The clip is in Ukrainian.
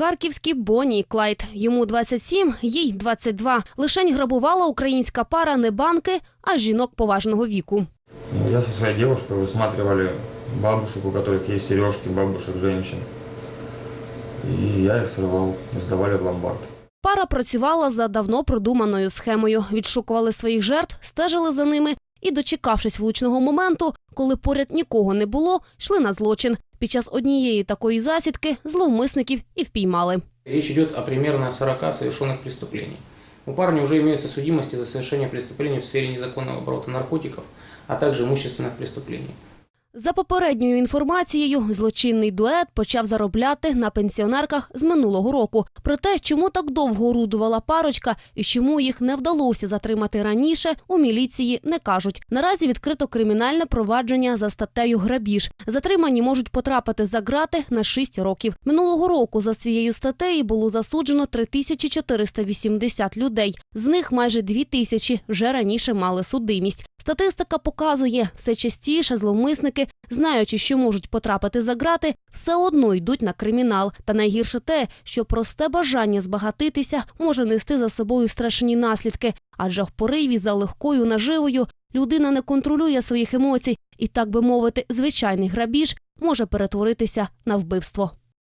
Харківські Бонні і Клайд. Йому 27, їй 22. Лишень грабувала українська пара не банки, а жінок поважного віку. Я со своей девушкой высматривали бабушек, у которых есть сережки, бабушек, женщин. И я их срывал, сдавали в ломбард. Пара працювала за давно продуманою схемою. Відшукували своїх жертв, стежили за ними і, дочекавшись влучного моменту, коли поряд нікого не було, йшли на злочин. Під час однієї такої засідки зловмисників і впіймали. Річ йде о приблизно 40 совершених преступлений. У парня уже имеются судимости за совершение преступлений в сфері незаконного оборота наркотиків, а також имущественных преступлений. За попередньою інформацією, злочинний дует почав заробляти на пенсіонерках з минулого року. Про те, чому так довго орудувала парочка і чому їх не вдалося затримати раніше, у міліції не кажуть. Наразі відкрито кримінальне провадження за статтею грабіж. Затримані можуть потрапити за ґрати на 6 років. Минулого року за цією статтею було засуджено 3480 людей. З них майже 2000 вже раніше мали судимість. Статистика показує, все частіше зловмисники, знаючи, що можуть потрапити за ґрати, все одно йдуть на кримінал. Та найгірше те, що просте бажання збагатитися може нести за собою страшні наслідки, адже в пориві за легкою наживою людина не контролює своїх емоцій, і так би мовити, звичайний грабіж може перетворитися на вбивство.